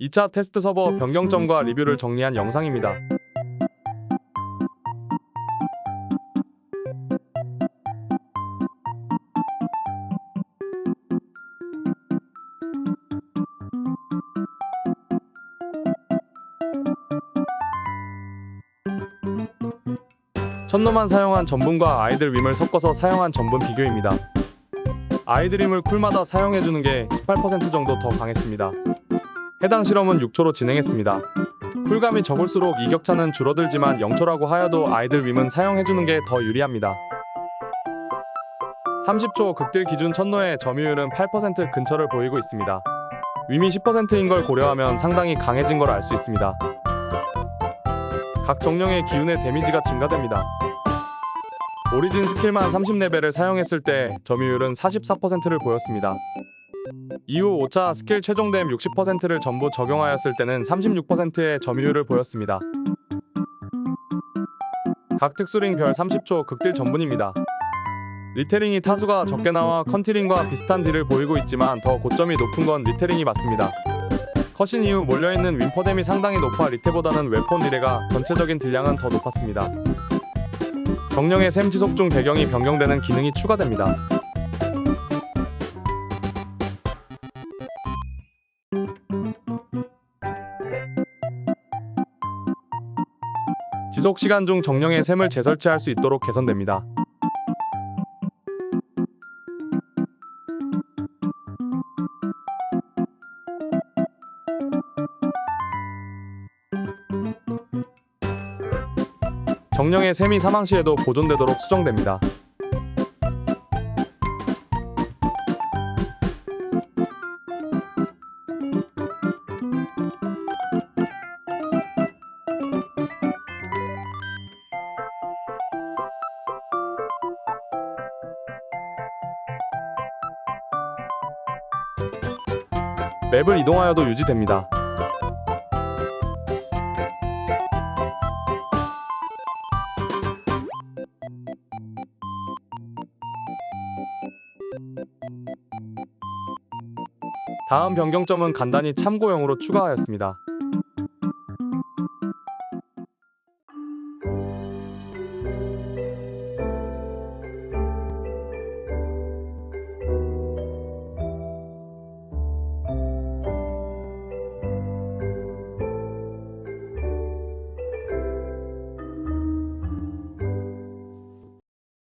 2차 테스트 서버 변경점과 리뷰를 정리한 영상입니다. 첫노만 사용한 전분과 아이들 림을 섞어서 사용한 전분 비교입니다. 아이들 림을 쿨마다 사용해주는 게 18% 정도 더 강했습니다. 해당 실험은 6초로 진행했습니다. 쿨감이 적을수록 이격차는 줄어들지만 0초라고 하여도 아이들 림은 사용해주는 게 더 유리합니다. 30초 극딜 기준 첫노의 점유율은 8% 근처를 보이고 있습니다. 림이 10%인 걸 고려하면 상당히 강해진 걸 알 수 있습니다. 각 정령의 기운의 데미지가 증가됩니다. 오리진 스킬만 30레벨을 사용했을 때 점유율은 44%를 보였습니다. 이후 5차 스킬 최종됨 60%를 전부 적용하였을 때는 36%의 점유율을 보였습니다. 각 특수링 별 30초 극딜 전분입니다. 리테링이 타수가 적게 나와 컨티링과 비슷한 딜을 보이고 있지만 더 고점이 높은 건 리테링이 맞습니다. 컷신 이후 몰려있는 윈퍼뎀이 상당히 높아 리테보다는 웨폰 딜레가 전체적인 딜량은 더 높았습니다. 정령의 샘 지속 중 배경이 변경되는 기능이 추가됩니다. 지속 시간 중 정령의 샘을 재설치할 수 있도록 개선됩니다. 정령의 샘이 사망 시에도 보존되도록 수정됩니다. 맵을 이동하여도 유지됩니다. 다음 변경점은 간단히 참고용으로 추가하였습니다.